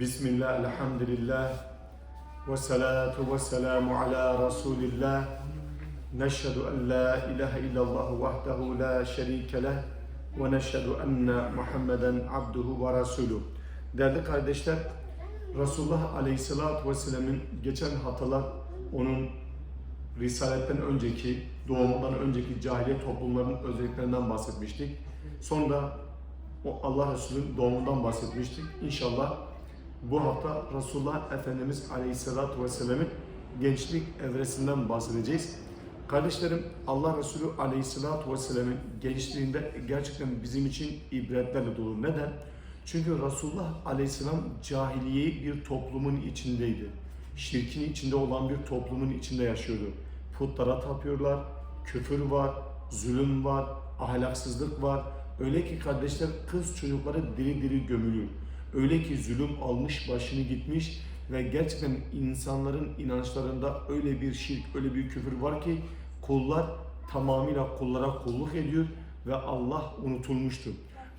Bismillah, elhamdülillah, ve salatu ve selamu ala Resulillah. Neşhedü en la ilahe illallah vahdehu la şerike leh ve neşhedü enne Muhammeden abduhu ve resuluh. Değerli kardeşler, Resulullah Aleyhisselatü Vesselam'ın geçen haftalar onun Risaletten önceki, doğumundan önceki cahiliye toplumlarının özelliklerinden bahsetmiştik. Sonra o Allah Resulü'nün doğumundan bahsetmiştik. İnşallah bu hafta Resulullah Efendimiz Aleyhisselatü Vesselam'ın gençlik evresinden bahsedeceğiz. Kardeşlerim Allah Resulü Aleyhisselatü Vesselam'ın gençliğinde gerçekten bizim için ibretlerle dolu. Neden? Çünkü Resulullah Aleyhisselam cahiliye bir toplumun içindeydi. Şirkin içinde olan bir toplumun içinde yaşıyordu. Putlara tapıyorlar, küfür var, zulüm var, ahlaksızlık var. Öyle ki kardeşler kız çocukları diri diri gömülüyor. Öyle ki zulüm almış başını gitmiş ve gerçekten insanların inançlarında öyle bir şirk, öyle bir küfür var ki kullar tamamıyla kullara kulluk ediyor ve Allah unutulmuştu.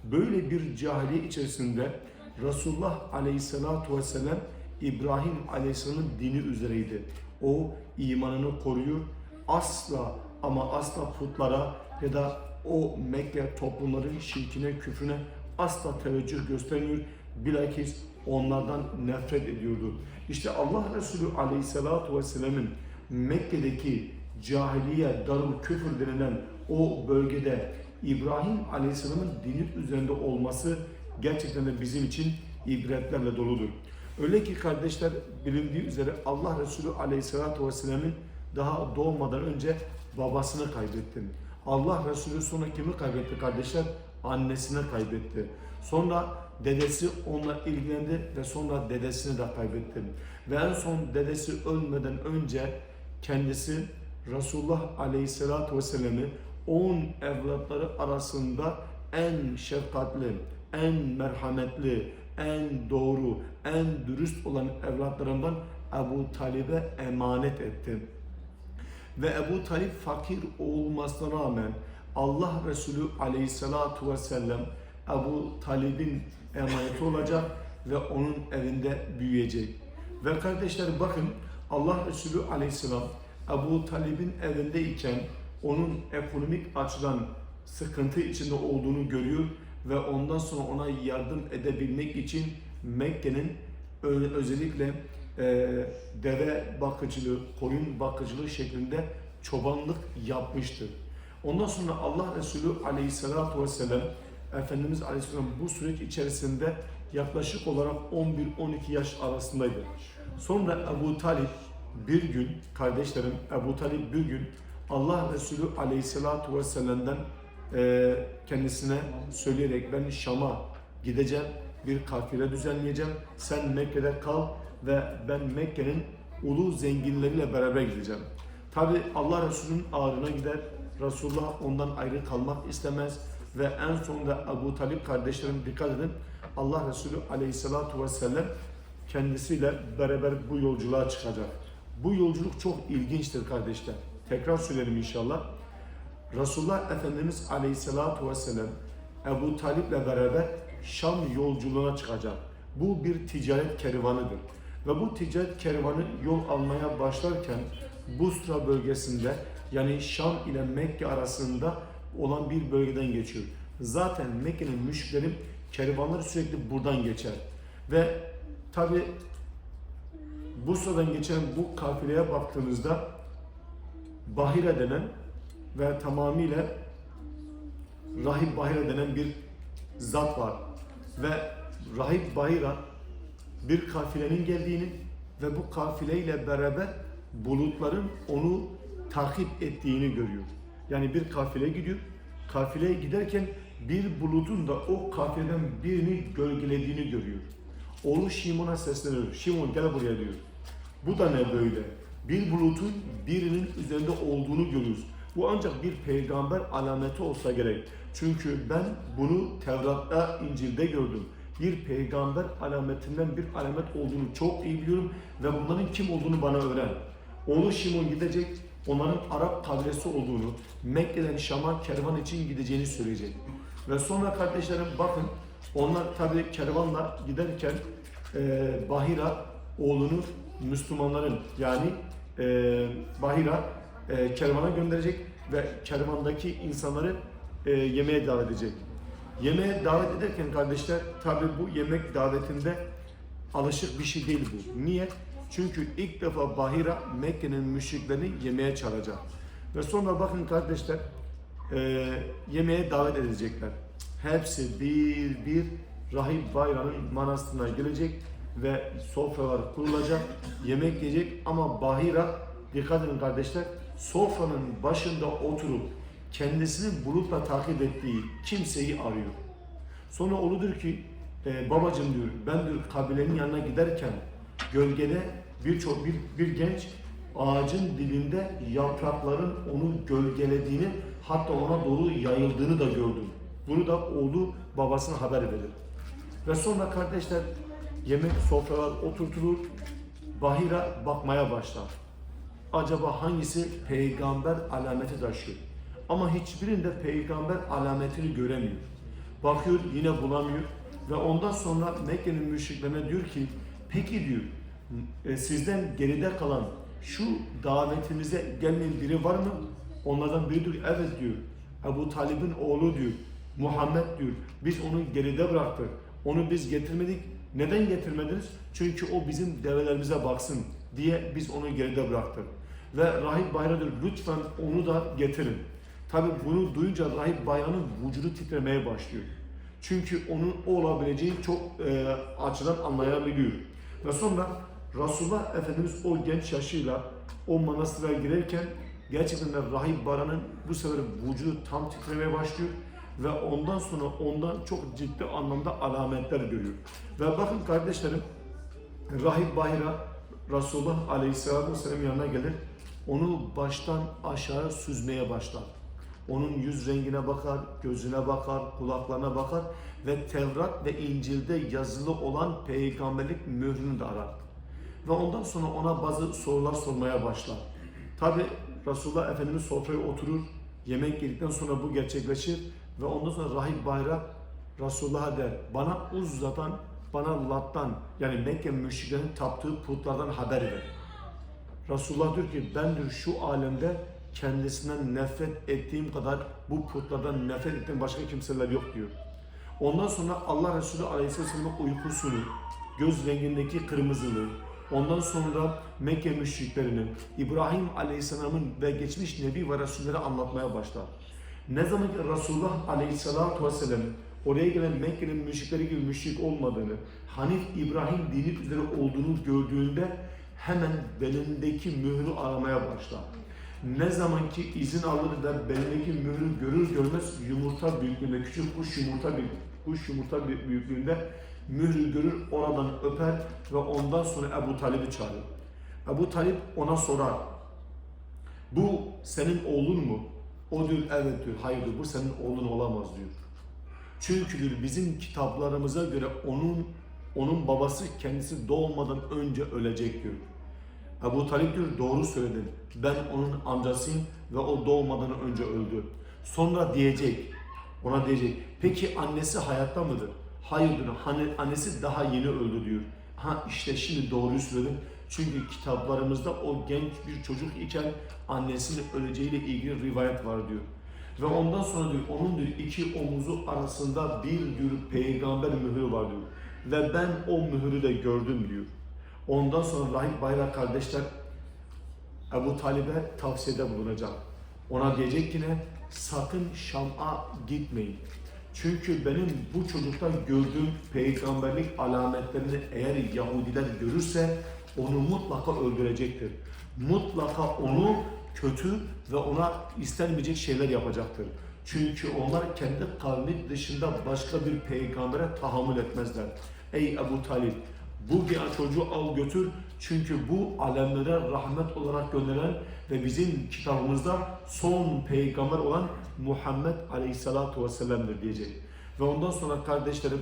Böyle bir cahiliye içerisinde Resulullah Aleyhisselatü Vesselam İbrahim Aleyhisselam'ın dini üzereydi. O imanını koruyor. Asla ama asla putlara ya da o Mekke toplumların şirkine, küfrüne asla teveccüh göstermiyor. Bilakis onlardan nefret ediyordu. İşte Allah Resulü Aleyhisselatü Vesselam'ın Mekke'deki cahiliye, darul küfür denilen o bölgede İbrahim Aleyhisselam'ın dini üzerinde olması gerçekten de bizim için ibretlerle doludur. Öyle ki kardeşler bilindiği üzere Allah Resulü Aleyhisselatü Vesselam'ın daha doğmadan önce babasını kaybetti. Allah Resulü sonra kimi kaybetti kardeşler? Annesini kaybetti. Sonra dedesi onunla ilgilendi ve sonra dedesini de kaybetti. Ve en son dedesi ölmeden önce kendisi Resulullah Aleyhisselatü Vesselam'ı 10 evlatları arasında en şefkatli, en merhametli, en doğru, en dürüst olan evlatlarından Ebu Talib'e emanet etti. Ve Ebu Talib fakir olmasına rağmen Allah Resulü aleyhissalatu vesselam Ebu Talib'in emaneti olacak ve onun evinde büyüyecek. Ve kardeşler bakın Allah Resulü aleyhisselam Ebu Talib'in evindeyken onun ekonomik açıdan sıkıntı içinde olduğunu görüyor ve ondan sonra ona yardım edebilmek için Mekke'nin özellikle e, deve bakıcılığı, koyun bakıcılığı şeklinde çobanlık yapmıştır. Ondan sonra Allah Resulü Aleyhisselatü Vesselam Efendimiz Aleyhisselam bu süreç içerisinde yaklaşık olarak 11-12 yaş arasındaydı. Sonra Ebu Talip bir gün, kardeşlerim Ebu Talip bir gün Allah Resulü Aleyhisselatü Vesselam'dan e, kendisine söyleyerek ben Şam'a gideceğim, bir kafile düzenleyeceğim, sen Mekke'de kal ve ben Mekke'nin ulu zenginleriyle beraber gideceğim. Tabi Allah Resulü'nün ağrına gider, Resulullah ondan ayrı kalmak istemez ve en sonunda Ebu Talip kardeşlerim dikkat edin Allah Resulü Aleyhisselatü Vesselam kendisiyle beraber bu yolculuğa çıkacak. Bu yolculuk çok ilginçtir kardeşler. Tekrar söylerim inşallah. Resulullah Efendimiz Aleyhisselatü Vesselam Ebu Talip'le beraber Şam yolculuğuna çıkacak. Bu bir ticaret kervanıdır. Ve bu ticaret kervanı yol almaya başlarken Busra bölgesinde yani Şam ile Mekke arasında olan bir bölgeden geçiyor. Zaten Mekke'nin müşrikleri kervanları sürekli buradan geçer. Ve tabi Busra'dan geçen bu kafileye baktığınızda Bahire denen ve tamamıyla Rahip Bahira denen bir zat var. Ve Rahip Bahira bir kafilenin geldiğini ve bu kafileyle beraber bulutların onu takip ettiğini görüyor. Yani bir kafile gidiyor. Kafileye giderken bir bulutun da o kafileden birini gölgelediğini görüyor. Oğlu Şimon'a sesleniyor. Şimon gel buraya diyor. Bu da ne böyle? Bir bulutun birinin üzerinde olduğunu görüyoruz. Bu ancak bir peygamber alameti olsa gerek. Çünkü ben bunu Tevrat'ta, İncil'de gördüm. Bir peygamber alametinden bir alamet olduğunu çok iyi biliyorum ve bunların kim olduğunu bana öğren. Oğlu Şimon gidecek, onların Arap kabilesi olduğunu, Mekke'den Şam'a kervan için gideceğini söyleyecek. Ve sonra kardeşlerim bakın, onlar tabi kervanla giderken e, Bahira oğlunu Müslümanların yani e, Bahira e, kervana gönderecek ve kervandaki insanları e, yemeğe davet edecek. Yemeğe davet ederken kardeşler tabi bu yemek davetinde alışık bir şey değil bu. Niye? Çünkü ilk defa Bahira Mekke'nin müşriklerini yemeğe çağıracak. Ve sonra bakın kardeşler e, yemeğe davet edecekler. Hepsi bir bir Rahip Bayram'ın manastırına gelecek ve sofralar kurulacak, yemek yiyecek ama Bahira dikkat edin kardeşler sofranın başında oturup kendisini bulutla takip ettiği kimseyi arıyor. Sonra oludur ki e, babacım diyor ben diyor kabilenin yanına giderken gölgede birçok bir, bir genç ağacın dibinde yaprakların onu gölgelediğini hatta ona doğru yayıldığını da gördüm. Bunu da oğlu babasına haber verir. Ve sonra kardeşler yemek sofralar oturtulur. Bahira bakmaya başlar. Acaba hangisi peygamber alameti taşıyor? Ama hiçbirinde peygamber alametini göremiyor. Bakıyor yine bulamıyor ve ondan sonra Mekke'nin müşriklerine diyor ki peki diyor e, sizden geride kalan şu davetimize gelmeyen biri var mı? Onlardan biri diyor evet diyor. Ebu Talib'in oğlu diyor. Muhammed diyor. Biz onu geride bıraktık. Onu biz getirmedik. Neden getirmediniz? Çünkü o bizim develerimize baksın diye biz onu geride bıraktık. Ve Rahip Bayram diyor lütfen onu da getirin. Tabi bunu duyunca Rahip Bayram'ın vücudu titremeye başlıyor. Çünkü onun o olabileceği çok e, açıdan anlayabiliyor. Ve sonra Resulullah Efendimiz o genç yaşıyla o manastıra girerken gerçekten de Rahip Baran'ın bu sefer vücudu tam titremeye başlıyor ve ondan sonra ondan çok ciddi anlamda alametler görüyor. Ve bakın kardeşlerim Rahip Bahira Resulullah Aleyhisselatü yanına gelir. Onu baştan aşağı süzmeye başlar. Onun yüz rengine bakar, gözüne bakar, kulaklarına bakar ve Tevrat ve İncil'de yazılı olan peygamberlik mührünü de arar. Ve ondan sonra ona bazı sorular sormaya başlar. Tabi Resulullah Efendimiz sofraya oturur, yemek yedikten sonra bu gerçekleşir ve ondan sonra Rahip Bayrak Resulullah'a der, bana Uzza'dan, bana Lat'tan yani Mekke müşriklerin taptığı putlardan haber ver. Resulullah diyor ki ben diyor şu alemde kendisinden nefret ettiğim kadar bu putlardan nefret ettiğim başka kimseler yok diyor. Ondan sonra Allah Resulü Aleyhisselam'ın uykusunu, göz rengindeki kırmızılığı, ondan sonra Mekke müşriklerini, İbrahim Aleyhisselam'ın ve geçmiş Nebi ve Resulleri anlatmaya başlar. Ne zaman ki Resulullah Aleyhisselatü Vesselam oraya gelen Mekke'nin müşrikleri gibi müşrik olmadığını, Hanif İbrahim dini üzere olduğunu gördüğünde hemen belindeki mührü aramaya başlar. Ne zaman ki izin alır da belindeki mührü görür görmez yumurta büyüklüğünde, küçük kuş yumurta kuş yumurta büyüklüğünde mührü görür, oradan öper ve ondan sonra Ebu Talib'i çağırır. Ebu Talip ona sorar. Bu senin oğlun mu? O diyor evet diyor. Hayır diyor bu senin oğlun olamaz diyor. Çünkü diyor bizim kitaplarımıza göre onun onun babası kendisi doğmadan önce ölecek diyor. Ebu Talip diyor doğru söyledin. Ben onun amcasıyım ve o doğmadan önce öldü. Sonra diyecek, ona diyecek. Peki annesi hayatta mıdır? Hayır diyor. Hani annesi daha yeni öldü diyor. Ha işte şimdi doğruyu söyledin. Çünkü kitaplarımızda o genç bir çocuk iken annesinin öleceğiyle ilgili rivayet var diyor. Ve ondan sonra diyor onun diyor iki omuzu arasında bir diyor peygamber mührü var diyor. Ve ben o mührü de gördüm diyor. Ondan sonra Rahip Bayrak kardeşler Ebu Talib'e tavsiyede bulunacak. Ona diyecek ki ne? Sakın Şam'a gitmeyin. Çünkü benim bu çocukta gördüğüm peygamberlik alametlerini eğer Yahudiler görürse onu mutlaka öldürecektir. Mutlaka onu kötü ve ona istenmeyecek şeyler yapacaktır. Çünkü onlar kendi kavmi dışında başka bir peygambere tahammül etmezler. Ey Ebu Talib bu çocuğu al götür çünkü bu alemlere rahmet olarak gönderen ve bizim kitabımızda son peygamber olan Muhammed Aleyhisselatu Vesselam'dır diyecek. Ve ondan sonra kardeşlerim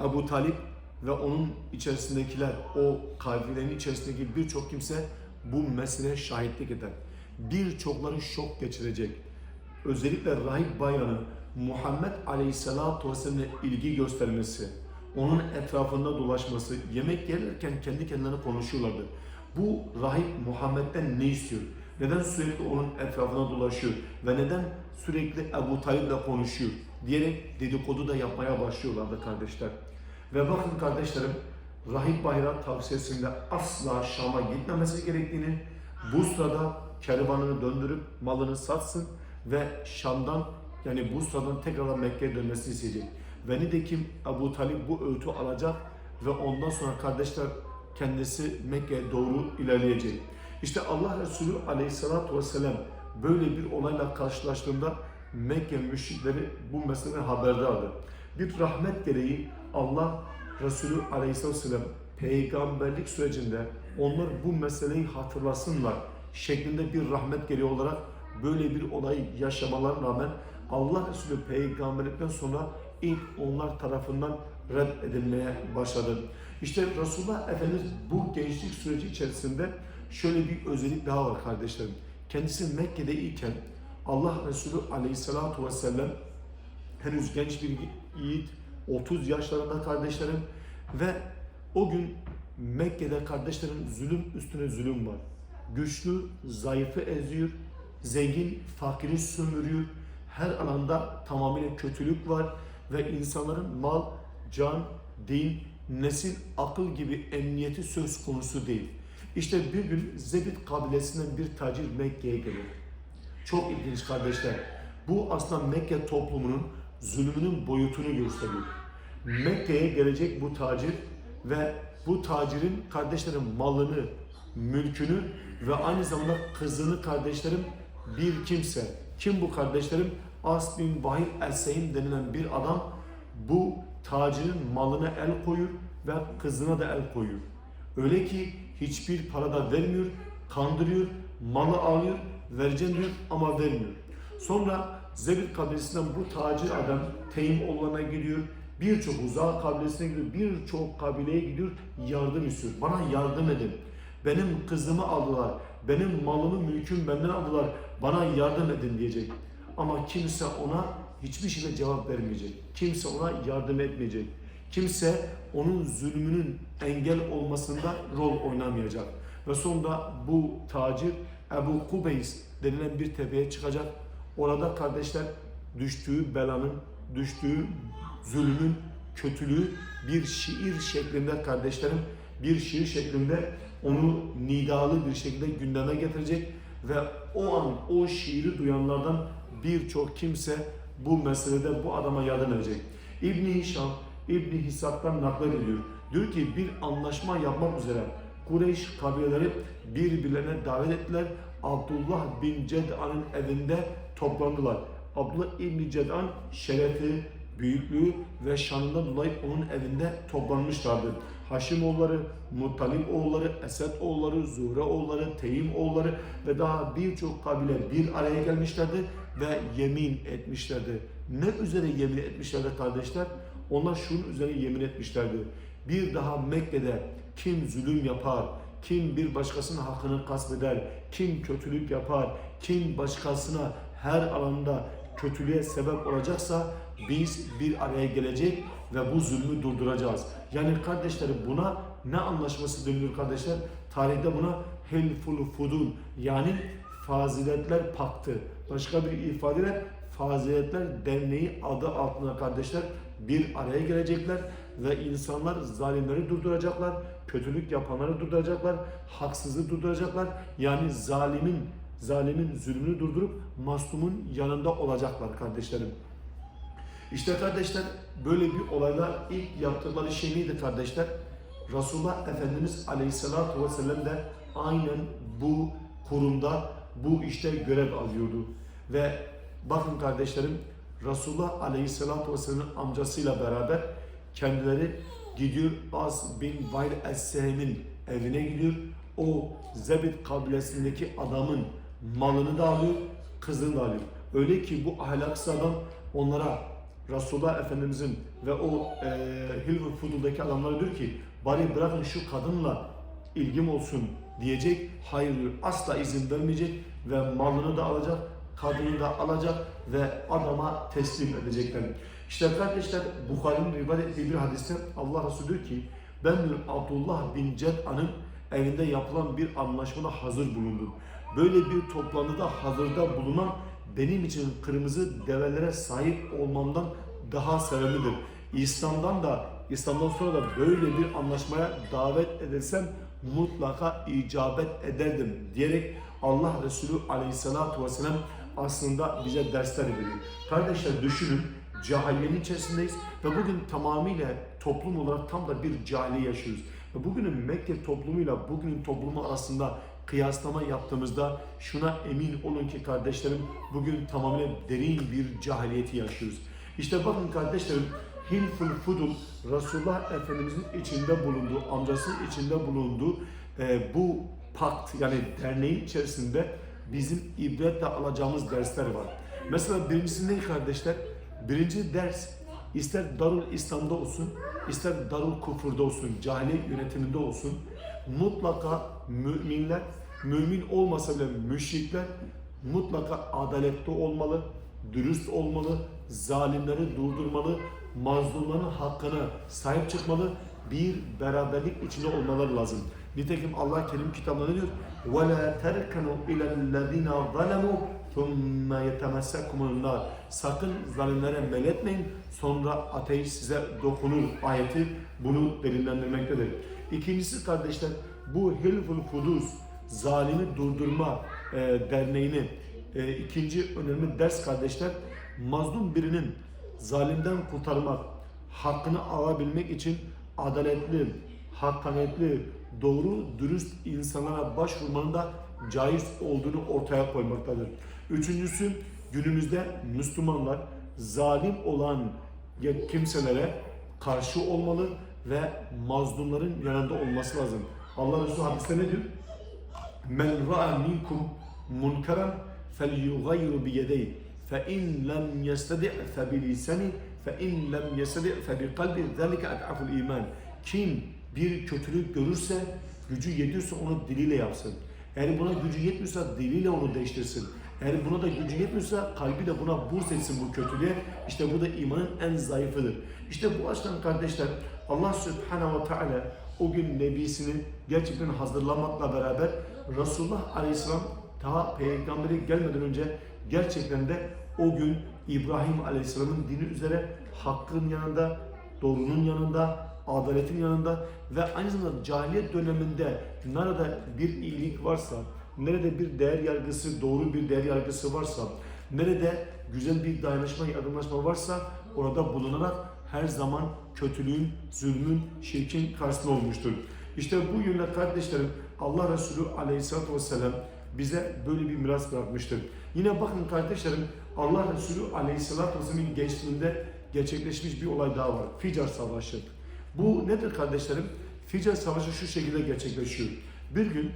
Ebu Talip ve onun içerisindekiler, o kafilenin içerisindeki birçok kimse bu meseleye şahitlik eder. Birçokları şok geçirecek. Özellikle Rahip Bayan'ın Muhammed Aleyhisselatü Vesselam'e ilgi göstermesi, onun etrafında dolaşması, yemek yerken kendi kendilerine konuşuyorlardı. Bu rahip Muhammed'den ne istiyor? Neden sürekli onun etrafına dolaşıyor? Ve neden sürekli Ebu Talib'le konuşuyor? Diyerek dedikodu da yapmaya başlıyorlardı kardeşler. Ve bakın kardeşlerim, Rahip Bayrak tavsiyesinde asla Şam'a gitmemesi gerektiğini, bu sırada kervanını döndürüp malını satsın ve Şam'dan yani bu sıradan tekrar Mekke'ye dönmesini isteyecek. Ve nitekim Ebu Talip bu öğütü alacak ve ondan sonra kardeşler kendisi Mekke'ye doğru ilerleyecek. İşte Allah Resulü aleyhissalatü vesselam böyle bir olayla karşılaştığında Mekke müşrikleri bu meseleden haberdardı. Bir rahmet gereği Allah Resulü aleyhissalatü vesselam peygamberlik sürecinde onlar bu meseleyi hatırlasınlar şeklinde bir rahmet gereği olarak böyle bir olay yaşamalarına rağmen Allah Resulü peygamberlikten sonra ilk onlar tarafından reddedilmeye başladı. İşte Resulullah Efendimiz bu gençlik süreci içerisinde şöyle bir özellik daha var kardeşlerim. Kendisi Mekke'de iken Allah Resulü Aleyhisselatü Vesselam henüz genç bir yiğit, 30 yaşlarında kardeşlerim ve o gün Mekke'de kardeşlerim zulüm üstüne zulüm var. Güçlü zayıfı eziyor, zengin fakiri sömürüyor. Her alanda tamamıyla kötülük var ve insanların mal, can, din, nesil, akıl gibi emniyeti söz konusu değil. İşte bir gün Zebit kabilesinden bir tacir Mekke'ye geliyor. Çok ilginç kardeşler. Bu aslında Mekke toplumunun zulmünün boyutunu gösteriyor. Mekke'ye gelecek bu tacir ve bu tacirin kardeşlerin malını, mülkünü ve aynı zamanda kızını kardeşlerim bir kimse. Kim bu kardeşlerim? As bin Vahil el-Seym denilen bir adam bu tacirin malına el koyuyor ve kızına da el koyuyor. Öyle ki hiçbir para da vermiyor, kandırıyor, malı alıyor, vereceğim diyor ama vermiyor. Sonra Zebir kabilesinden bu tacir adam Teyim oğluna gidiyor, birçok uzak kabilesine gidiyor, birçok kabileye gidiyor, yardım istiyor. Bana yardım edin. Benim kızımı aldılar, benim malımı, mülküm benden aldılar, bana yardım edin diyecek. Ama kimse ona hiçbir şekilde cevap vermeyecek. Kimse ona yardım etmeyecek. Kimse onun zulmünün engel olmasında rol oynamayacak. Ve sonunda bu tacir Ebu Kubeys denilen bir tepeye çıkacak. Orada kardeşler düştüğü belanın, düştüğü zulmün, kötülüğü bir şiir şeklinde kardeşlerim bir şiir şeklinde onu nidalı bir şekilde gündeme getirecek ve o an o şiiri duyanlardan birçok kimse bu meselede bu adama yardım edecek. İbni Hişam, İbni Hisab'dan naklediliyor. Diyor ki bir anlaşma yapmak üzere Kureyş kabileleri birbirlerine davet ettiler. Abdullah bin Ced'an'ın evinde toplandılar. Abdullah İbni Ced'an şerefi, büyüklüğü ve şanından dolayı onun evinde toplanmışlardı. Haşim oğulları, Muttalip oğulları, Esed oğulları, Zuhre oğulları, Teyim oğulları ve daha birçok kabile bir araya gelmişlerdi ve yemin etmişlerdi. Ne üzere yemin etmişlerdi kardeşler? Onlar şunun üzerine yemin etmişlerdi. Bir daha Mekke'de kim zulüm yapar, kim bir başkasının hakkını gasp eder, kim kötülük yapar, kim başkasına her alanda kötülüğe sebep olacaksa biz bir araya gelecek ve bu zulmü durduracağız. Yani kardeşlerim buna ne anlaşması deniliyor kardeşler? Tarihte buna Helful Fudun yani Faziletler Paktı. Başka bir ifadeyle Faziletler Derneği adı altında kardeşler bir araya gelecekler ve insanlar zalimleri durduracaklar, kötülük yapanları durduracaklar, haksızı durduracaklar. Yani zalimin zalimin zulmünü durdurup maslumun yanında olacaklar kardeşlerim. İşte kardeşler böyle bir olaylar ilk yaptıkları şey neydi kardeşler? Resulullah Efendimiz Aleyhisselatü Vesselam de aynen bu kurumda bu işte görev alıyordu. Ve bakın kardeşlerim Resulullah Aleyhisselatü Vesselam'ın amcasıyla beraber kendileri gidiyor Az bin Vail Es-Sehem'in evine gidiyor. O Zebit kabilesindeki adamın malını da alıyor, kızını da alıyor. Öyle ki bu ahlaksız adam onlara Resulullah Efendimizin ve o e, Hilf Fudul'daki adamlara diyor ki bari bırakın şu kadınla ilgim olsun diyecek. Hayır diyor. Asla izin vermeyecek ve malını da alacak, kadını da alacak ve adama teslim edecekler. İşte kardeşler Bukhari'nin rivayet ettiği bir hadiste Allah Resulü diyor ki ben diyor, Abdullah bin Ced'an'ın evinde yapılan bir anlaşmada hazır bulundum. Böyle bir toplantıda hazırda bulunan benim için kırmızı develere sahip olmamdan daha sevimlidir. İslam'dan da İslam'dan sonra da böyle bir anlaşmaya davet edilsem mutlaka icabet ederdim diyerek Allah Resulü Aleyhisselatü Vesselam aslında bize dersler veriyor. Kardeşler düşünün cahiliyenin içerisindeyiz ve bugün tamamıyla toplum olarak tam da bir cahiliye yaşıyoruz. Ve bugünün Mekke toplumuyla bugünün toplumu arasında kıyaslama yaptığımızda şuna emin olun ki kardeşlerim bugün tamamen derin bir cahiliyeti yaşıyoruz. İşte bakın kardeşlerim Hilful Fudul Resulullah Efendimizin içinde bulunduğu, amcasının içinde bulunduğu e, bu pakt yani derneğin içerisinde bizim ibretle alacağımız dersler var. Mesela birincisi ne kardeşler? Birinci ders ister Darul İslam'da olsun, ister Darul Kufur'da olsun, cahiliye yönetiminde olsun mutlaka müminler, mümin olmasa bile müşrikler mutlaka adaletli olmalı, dürüst olmalı, zalimleri durdurmalı, mazlumların hakkına sahip çıkmalı, bir beraberlik içinde olmaları lazım. Nitekim Allah Kerim kitabında ne diyor? وَلَا تَرْكَنُوا اِلَى الَّذ۪ينَ ظَلَمُوا ثُمَّ يَتَمَسَّكُمُ النَّارِ Sakın zalimlere meletmeyin, sonra ateş size dokunur ayeti bunu delillendirmektedir. İkincisi kardeşler, bu Hilful Kudus, zalimi durdurma e, derneğini e, ikinci önemli ders kardeşler, mazlum birinin zalimden kurtarmak, hakkını alabilmek için adaletli, hakkaniyetli, doğru, dürüst insanlara başvurmanın da caiz olduğunu ortaya koymaktadır. Üçüncüsü günümüzde Müslümanlar zalim olan kimselere karşı olmalı ve mazlumların yanında olması lazım. Allah Resulü hadiste ne diyor? Men ra'a minkum munkaran felyughayyir bi yedayhi fe in lem yestadi' fe bi lisani fe in lem yestadi' fe bi kalbi zalika ad'aful iman. Kim bir kötülük görürse gücü yetiyorsa onu diliyle yapsın. Eğer buna gücü yetmiyorsa diliyle onu değiştirsin. Eğer buna da gücü yetmiyorsa kalbiyle buna burs etsin bu kötülüğe. İşte bu da imanın en zayıfıdır. İşte bu açıdan kardeşler Allah Subhanahu ve Teala o gün Nebisini gerçekten hazırlamakla beraber Resulullah Aleyhisselam daha peygamberi gelmeden önce gerçekten de o gün İbrahim Aleyhisselam'ın dini üzere hakkın yanında, doğrunun yanında, adaletin yanında ve aynı zamanda cahiliyet döneminde nerede bir iyilik varsa, nerede bir değer yargısı, doğru bir değer yargısı varsa, nerede güzel bir dayanışma, yardımlaşma varsa orada bulunarak her zaman kötülüğün, zulmün, şirkin karşısında olmuştur. İşte bu yönde kardeşlerim Allah Resulü Aleyhisselatü Vesselam bize böyle bir miras bırakmıştır. Yine bakın kardeşlerim Allah Resulü Aleyhisselatü Vesselam'ın gençliğinde gerçekleşmiş bir olay daha var. Ficar Savaşı. Bu nedir kardeşlerim? Ficar Savaşı şu şekilde gerçekleşiyor. Bir gün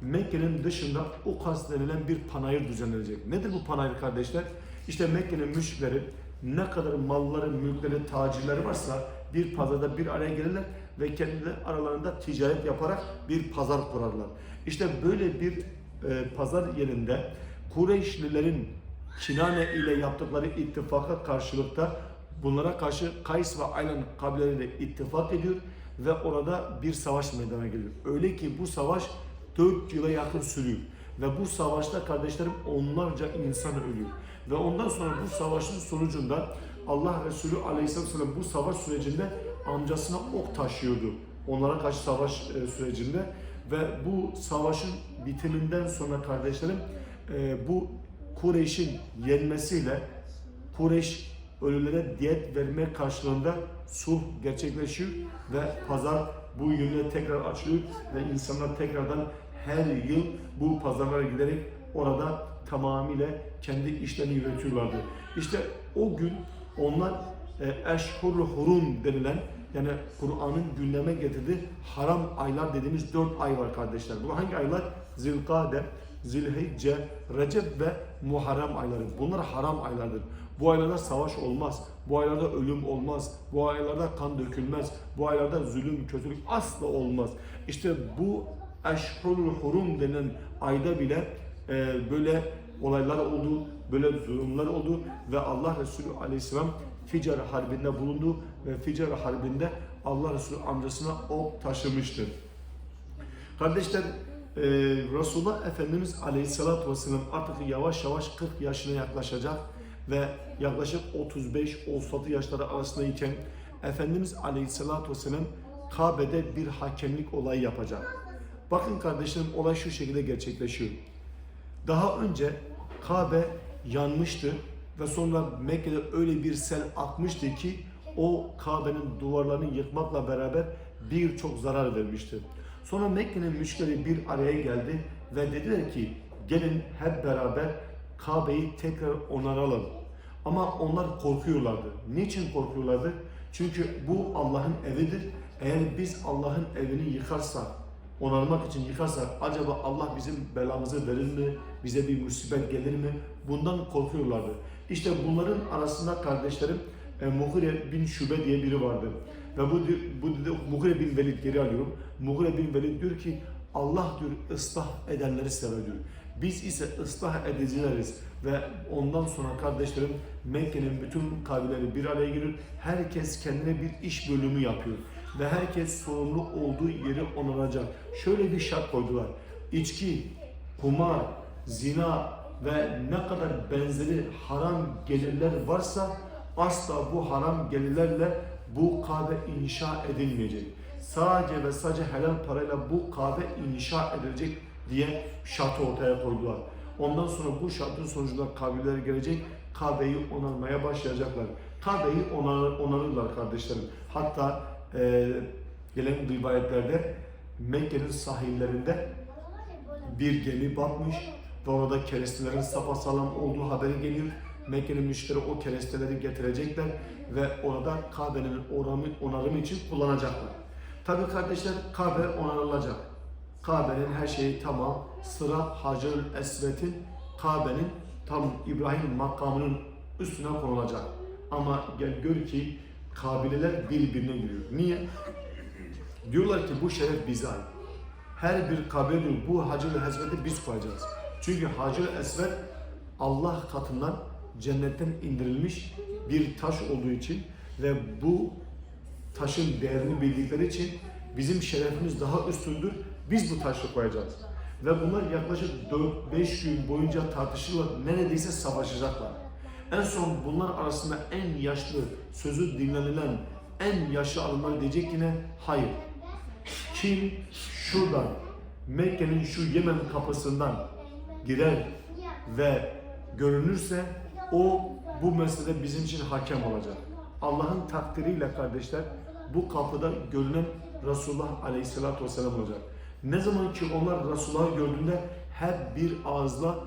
Mekke'nin dışında Ukas denilen bir panayır düzenlenecek. Nedir bu panayır kardeşler? İşte Mekke'nin müşrikleri ne kadar malları, mülkleri, tacirleri varsa bir pazarda bir araya gelirler ve kendileri aralarında ticaret yaparak bir pazar kurarlar. İşte böyle bir e, pazar yerinde Kureyşlilerin Kinane ile yaptıkları ittifaka karşılıkta bunlara karşı Kays ve Aylan kabileleriyle ittifak ediyor ve orada bir savaş meydana geliyor. Öyle ki bu savaş 4 yıla yakın sürüyor. Ve bu savaşta kardeşlerim onlarca insan ölüyor. Ve ondan sonra bu savaşın sonucunda Allah Resulü Aleyhisselam bu savaş sürecinde amcasına ok taşıyordu. Onlara karşı savaş e, sürecinde ve bu savaşın bitiminden sonra kardeşlerim e, bu Kureyş'in yenmesiyle Kureyş ölülere diyet verme karşılığında sulh gerçekleşiyor ve pazar bu yönde tekrar açılıyor ve insanlar tekrardan her yıl bu pazarlara giderek orada tamamıyla kendi işlerini yürütüyorlardı. İşte o gün onlar e, eşhur hurum denilen yani Kur'an'ın gündeme getirdiği haram aylar dediğimiz dört ay var kardeşler. Bu hangi aylar? Zilkade, Zilhicce, Recep ve Muharrem ayları. Bunlar haram aylardır. Bu aylarda savaş olmaz. Bu aylarda ölüm olmaz. Bu aylarda kan dökülmez. Bu aylarda zulüm, kötülük asla olmaz. İşte bu Eşhurul Hurum denen ayda bile e, böyle olaylar oldu, böyle zulümler oldu ve Allah Resulü Aleyhisselam Ficar Harbi'nde bulundu ve Ficar Harbi'nde Allah Resulü amcasına ok taşımıştır. Kardeşler, e, Resulullah Efendimiz Aleyhisselatü Vesselam artık yavaş yavaş 40 yaşına yaklaşacak ve yaklaşık 35-36 yaşları arasındayken Efendimiz Aleyhisselatü Vesselam Kabe'de bir hakemlik olayı yapacak. Bakın kardeşlerim olay şu şekilde gerçekleşiyor. Daha önce Kabe yanmıştı ve sonra Mekke'de öyle bir sel akmıştı ki o Kabe'nin duvarlarını yıkmakla beraber birçok zarar vermişti. Sonra Mekke'nin müşkleri bir araya geldi ve dediler ki gelin hep beraber Kabe'yi tekrar onaralım. Ama onlar korkuyorlardı. Niçin korkuyorlardı? Çünkü bu Allah'ın evidir. Eğer biz Allah'ın evini yıkarsak, onarmak için yıkarsak acaba Allah bizim belamızı verir mi? Bize bir musibet gelir mi? Bundan korkuyorlardı. İşte bunların arasında kardeşlerim e, Mughire bin Şube diye biri vardı. Ve bu, bu Mughire bin Velid geri alıyorum. Mughire bin Velid diyor ki Allah diyor ıslah edenleri sever diyor. Biz ise ıslah edicileriz ve ondan sonra kardeşlerim Mekke'nin bütün kabileleri bir araya geliyor. Herkes kendine bir iş bölümü yapıyor ve herkes sorumlu olduğu yeri onaracak. Şöyle bir şart koydular. İçki, kumar, zina ve ne kadar benzeri haram gelirler varsa asla bu haram gelirlerle bu Kabe inşa edilmeyecek. Sadece ve sadece helal parayla bu Kabe inşa edilecek diye şartı ortaya koydular. Ondan sonra bu şartın sonucunda kabileler gelecek, Kabe'yi onarmaya başlayacaklar. Kabe'yi onar, onarırlar kardeşlerim. Hatta e, gelen rivayetlerde Mekke'nin sahillerinde bir gemi batmış orada kerestelerin sapasağlam olduğu haberi geliyor. Mekke'nin müşteri o keresteleri getirecekler ve orada Kabe'nin onarımı, onarımı için kullanacaklar. Tabi kardeşler Kabe onarılacak. Kabe'nin her şeyi tamam. Sıra Hacer-ül Esved'in Kabe'nin tam İbrahim makamının üstüne konulacak. Ama gel gör ki kabileler birbirine giriyor. Niye? Diyorlar ki bu şeref bize ait. Her bir kabile bu Hacer-ül Esved'i biz koyacağız. Çünkü Hacer-ül Esved Allah katından cennetten indirilmiş bir taş olduğu için ve bu taşın değerini bildikleri için bizim şerefimiz daha üstündür. Biz bu taşı koyacağız. Ve bunlar yaklaşık 4-5 gün boyunca tartışırlar. Neredeyse savaşacaklar. En son bunlar arasında en yaşlı, sözü dinlenilen en yaşlı adamlar diyecek yine hayır. Kim şuradan Mekke'nin şu Yemen kapısından girer ve görünürse o bu meselede bizim için hakem olacak. Allah'ın takdiriyle kardeşler bu kapıda görünen Resulullah Aleyhisselatü Vesselam olacak. Ne zaman ki onlar Resulullah'ı gördüğünde hep bir ağızla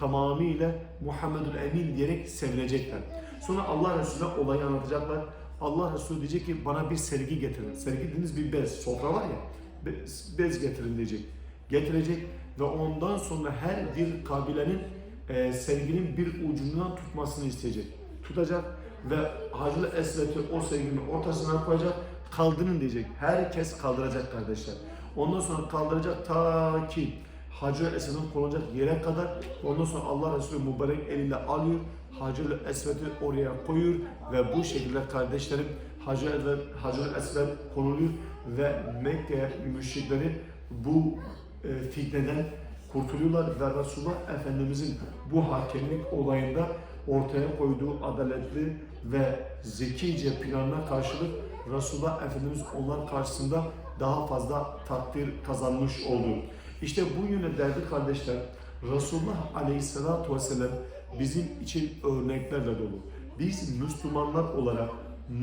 tamamıyla Muhammedül Emin diyerek sevinecekler. Sonra Allah Resulüne olayı anlatacaklar. Allah Resulü diyecek ki bana bir sergi getirin. Sergi dediğiniz bir bez, sofra var ya, bez, bez getirin diyecek. Getirecek ve ondan sonra her bir kabilenin e, serginin bir ucundan tutmasını isteyecek. Tutacak ve Hacı Esvet'i o serginin ortasına koyacak, kaldırın diyecek. Herkes kaldıracak kardeşler. Ondan sonra kaldıracak ta ki Hacı Esved'in konulacak yere kadar ondan sonra Allah Resulü mübarek eliyle alıyor. Hacı Esved'i oraya koyuyor ve bu şekilde kardeşlerim Hacı Esved, Hacı Esved konuluyor ve Mekke müşrikleri bu e, fitneden kurtuluyorlar ve Resulullah Efendimizin bu hakemlik olayında ortaya koyduğu adaletli ve zekice planına karşılık Resulullah Efendimiz onlar karşısında daha fazla takdir kazanmış oldu. İşte bu yöne değerli kardeşler Resulullah Aleyhisselatü Vesselam bizim için örneklerle dolu. Biz Müslümanlar olarak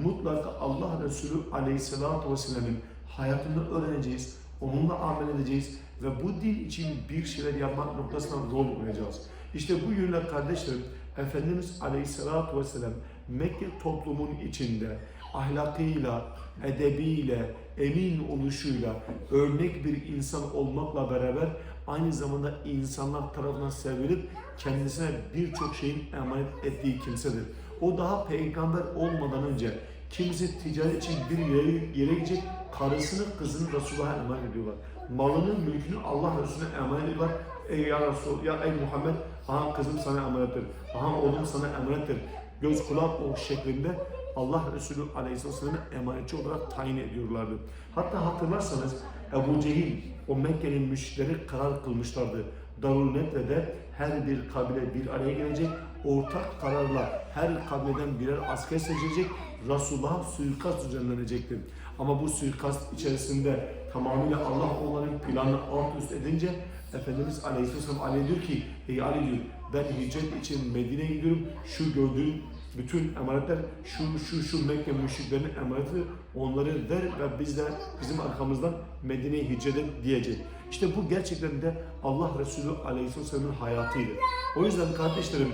mutlaka Allah Resulü Aleyhisselatü Vesselam'ın hayatını öğreneceğiz, onunla amel edeceğiz ve bu din için bir şeyler yapmak noktasına rol oynayacağız. İşte bu yönle kardeşlerim Efendimiz Aleyhisselatü Vesselam Mekke toplumun içinde ahlakıyla, edebiyle, emin oluşuyla örnek bir insan olmakla beraber aynı zamanda insanlar tarafından sevilip kendisine birçok şeyin emanet ettiği kimsedir. O daha peygamber olmadan önce kimisi ticaret için bir yere, yere gidecek karısını kızını Resulullah'a emanet ediyorlar. Malını mülkünü Allah Resulüne emanet ediyorlar. Ey ya Resul, ya ey Muhammed, aha kızım sana emanettir, aha oğlum sana emanettir. Göz kulak o şeklinde Allah Resulü Aleyhisselam'ı emanetçi olarak tayin ediyorlardı. Hatta hatırlarsanız Ebu Cehil o Mekke'nin müşrikleri karar kılmışlardı. Darul Nedve'de her bir kabile bir araya gelecek, ortak kararla her kabileden birer asker seçilecek, Resulullah'a suikast düzenlenecekti. Ama bu suikast içerisinde tamamıyla Allah onların planını alt üst edince Efendimiz Aleyhisselam Ali diyor ki Ey Ali diyor ben hicret için Medine'ye gidiyorum. Şu gördüğün bütün emanetler şu şu şu Mekke müşriklerinin emaneti onları ver ve biz de bizim arkamızdan Medine'ye hicret et diyecek. İşte bu gerçekten de Allah Resulü Aleyhisselam'ın hayatıydı. O yüzden kardeşlerim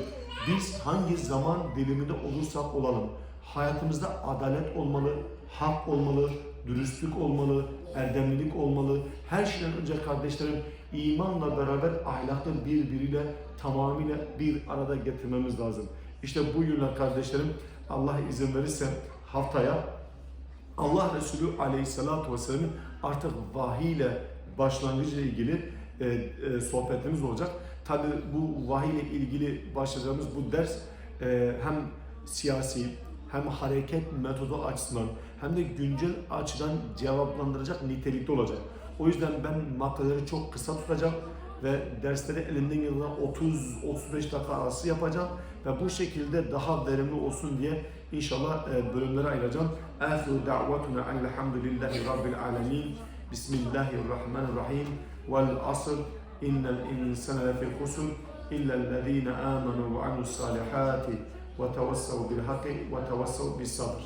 biz hangi zaman diliminde olursak olalım hayatımızda adalet olmalı, hak olmalı, dürüstlük olmalı, erdemlilik olmalı. Her şeyden önce kardeşlerim imanla beraber ahlakı birbiriyle tamamıyla bir arada getirmemiz lazım. İşte bu yıllar kardeşlerim Allah izin verirse haftaya Allah Resulü Aleyhisselatü Vesselam'ın artık vahiy ile başlangıcı ile ilgili e, e, sohbetimiz olacak. Tabi bu vahiy ile ilgili başlayacağımız bu ders e, hem siyasi hem hareket metodu açısından hem de güncel açıdan cevaplandıracak nitelikte olacak. O yüzden ben makaleleri çok kısa tutacağım ve dersleri elimden geldiğinde 30-35 dakika arası yapacağım ve bu şekilde daha verimli olsun diye inşallah e, bölümlere ayıracağım. Ahiru da'vatuna elhamdülillahi rabbil alemin. Bismillahirrahmanirrahim. Vel asr. إن الإنسان لفي خسر إلا الذين آمنوا وعملوا الصالحات وتوسوا بالحق وتوسوا بالصبر